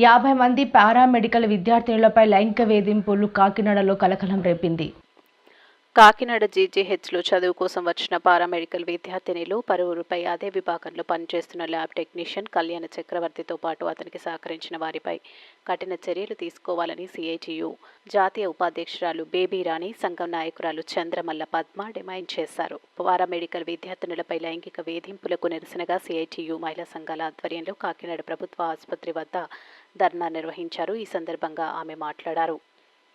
యాభై మంది పారామెడికల్ విద్యార్థినులపై లైంగిక వేధింపులు కాకినాడలో కలకలం రేపింది. కాకినాడ జీజీహెచ్లో చదువు కోసం వచ్చిన పారామెడికల్ విద్యార్థినిలు పరువురుపై అదే విభాగంలో పనిచేస్తున్న ల్యాబ్ టెక్నీషియన్ కళ్యాణ చక్రవర్తితో పాటు అతనికి సహకరించిన వారిపై కఠిన చర్యలు తీసుకోవాలని సిఐటియు జాతీయ ఉపాధ్యక్షురాలు బేబీ రాణి సంఘం నాయకురాలు చంద్రమల్ల పద్మ డిమాండ్ చేశారు. పారామెడికల్ విద్యార్థినులపై లైంగిక వేధింపులకు నిరసనగా సిఐటియు మహిళా సంఘాల ఆధ్వర్యంలో కాకినాడ ప్రభుత్వ ఆసుపత్రి వద్ద ధర్నా నిర్వహించారు. ఈ సందర్భంగా ఆమె మాట్లాడారు.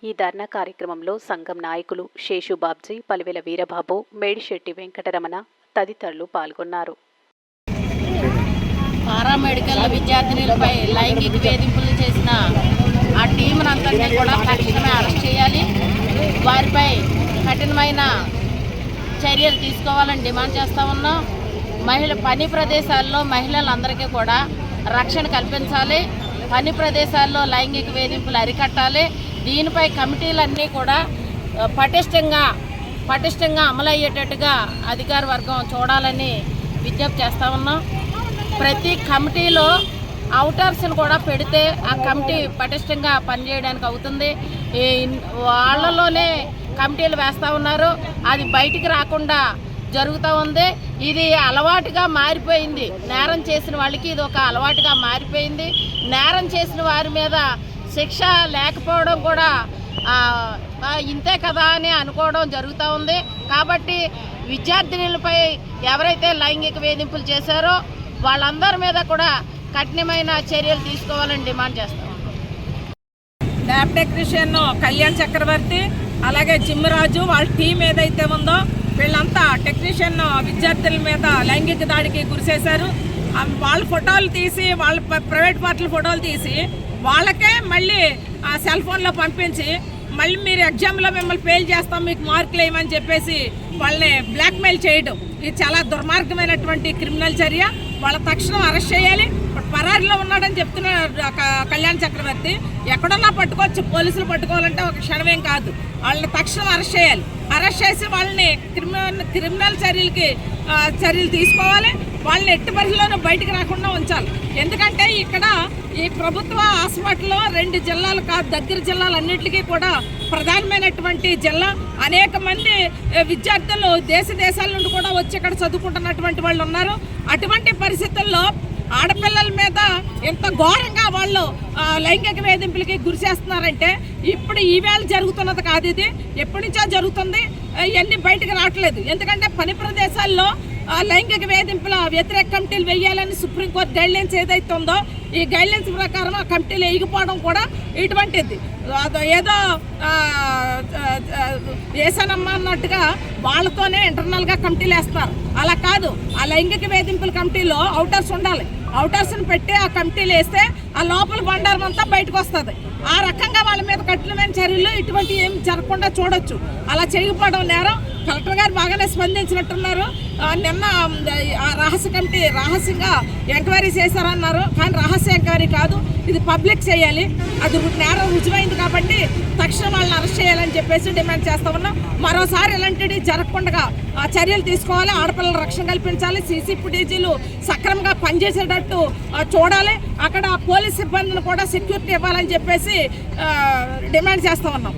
ఈ ధర్నా కార్యక్రమంలో సంఘం నాయకులు శేషు బాబ్జీ పలివెల వీరబాబు మేడిశెట్టి వెంకటరమణ తదితరులు పాల్గొన్నారు. పారామెడికల్ విద్యార్థినులపై లైంగిక వేధింపులు చేసిన ఆ టీంను కూడా తక్షణమే అరెస్ట్ చేయాలి. వారిపై కఠినమైన చర్యలు తీసుకోవాలని డిమాండ్ చేస్తూ ఉన్నాం. మహిళ పని ప్రదేశాల్లో మహిళలందరికీ కూడా రక్షణ కల్పించాలి. పని ప్రదేశాల్లో లైంగిక వేధింపులు అరికట్టాలి. దీనిపై కమిటీలన్నీ కూడా పటిష్టంగా పటిష్టంగా అమలయ్యేటట్టుగా అధికార వర్గం చూడాలని విజ్ఞప్తి చేస్తూ ఉన్నాం. ప్రతి కమిటీలో అవుటర్స్ని కూడా పెడితే ఆ కమిటీ పటిష్టంగా పనిచేయడానికి అవుతుంది. వాళ్ళలోనే కమిటీలు వేస్తూ ఉన్నారు. అది బయటికి రాకుండా జరుగుతూ ఉంది. ఇది అలవాటుగా మారిపోయింది. నేరం చేసిన వాళ్ళకి ఇది ఒక అలవాటుగా మారిపోయింది. నేరం చేసిన వారి మీద శిక్ష లేకపోవడం కూడా ఇంతే కదా అని అనుకోవడం జరుగుతూ ఉంది. కాబట్టి విద్యార్థినులపై ఎవరైతే లైంగిక వేధింపులు చేశారో వాళ్ళందరి మీద కూడా కఠినమైన చర్యలు తీసుకోవాలని డిమాండ్ చేస్తాం. ల్యాబ్ టెక్నీషియన్ కళ్యాణ్ చక్రవర్తి అలాగే జిమ్మరాజు వాళ్ళ టీం ఏదైతే ఉందో వీళ్ళంతా టెక్నీషియన్ విద్యార్థుల మీద లైంగిక దాడికి గురిచేశారు. వాళ్ళ ఫోటోలు తీసి వాళ్ళ ప్ర- ప్రైవేట్ పార్టీల ఫోటోలు తీసి వాళ్ళకే మళ్ళీ ఆ సెల్ ఫోన్లో పంపించి మళ్ళీ మీరు ఎగ్జామ్లో మిమ్మల్ని ఫెయిల్ చేస్తాం మీకు మార్కులు ఏమని చెప్పేసి వాళ్ళని బ్లాక్మెయిల్ చేయడం. ఇది చాలా దుర్మార్గమైనటువంటి క్రిమినల్ చర్య. వాళ్ళ తక్షణం అరెస్ట్ చేయాలి. పరారిలో ఉన్నాడని చెప్తున్నారు కళ్యాణ్ చక్రవర్తి ఎక్కడున్నా పట్టుకోవచ్చు పోలీసులు పట్టుకోవాలంటే ఒక క్షణమేం కాదు. వాళ్ళని తక్షణం అరెస్ట్ చేయాలి. అరెస్ట్ చేసి వాళ్ళని క్రిమినల్ క్రిమినల్ చర్యలకి చర్యలు తీసుకోవాలి. వాళ్ళని ఎట్టి పరిధిలోనూ బయటికి రాకుండా ఉంచాలి. ఎందుకంటే ఇక్కడ ఈ ప్రభుత్వ హాస్పిటల్లో రెండు జిల్లాలు కాదు దగ్గర జిల్లాలన్నింటికీ కూడా ప్రధానమైనటువంటి జిల్లా. అనేక మంది విద్యార్థులు దేశ దేశాల నుండి కూడా వచ్చి ఇక్కడ చదువుకుంటున్నటువంటి వాళ్ళు ఉన్నారు. అటువంటి పరిస్థితుల్లో ఆడపిల్లల మీద ఎంత ఘోరంగా వాళ్ళు లైంగిక వేధింపులకి గురి చేస్తున్నారంటే ఇప్పుడు ఈవేళ జరుగుతున్నది కాదు ఇది. ఎప్పటి నుంచో జరుగుతుంది. ఇవన్నీ బయటకు రావట్లేదు. ఎందుకంటే పని ప్రదేశాల్లో లైంగిక వేధింపుల వ్యతిరేక కమిటీలు వేయాలని సుప్రీంకోర్టు గైడ్లైన్స్ ఏదైతే ఉందో ఈ గైడ్లైన్స్ ప్రకారం ఆ కమిటీలు వేయకపోవడం కూడా ఇటువంటిది. అదో ఏదో వేసానమ్మా అన్నట్టుగా వాళ్ళతోనే ఇంటర్నల్గా కమిటీలు వేస్తారు అలా కాదు. ఆ లైంగిక వేధింపుల కమిటీలో అవుటర్స్ ఉండాలి. అవుటర్స్ని పెట్టి ఆ కమిటీలు వేస్తే ఆ లోపల బండారం అంతా బయటకు వస్తుంది. ఆ రకంగా వాళ్ళ మీద కఠినమైన చర్యలు ఇటువంటి ఏం జరగకుండా చూడొచ్చు. అలా చేయకపోవడం నేరం. కలెక్టర్ గారు బాగానే స్పందించినట్టున్నారు. నిన్న ఆ రహస్య కమిటీ రహస్యంగా ఎంక్వైరీ చేశారన్నారు. కానీ రహస్య ఎంక్వైరీ కాదు. ఇది పబ్లిక్ చేయాలి. అది నేరం రుజువైంది కాబట్టి తక్షణం వాళ్ళని అరెస్ట్ చేయాలని చెప్పేసి డిమాండ్ చేస్తా ఉన్నాం. మరోసారి ఇలాంటివి జరగకుండా ఆ, చర్యలు తీసుకోవాలి. ఆడపిల్లల రక్షణ కల్పించాలి సీసీ ఫుటేజీలు సక్రమంగా పనిచేసేటట్టు చూడాలి. అక్కడ పోలీస్ సిబ్బందిని కూడా సెక్యూరిటీ ఇవ్వాలని చెప్పేసి డిమాండ్ చేస్తా ఉన్నాం.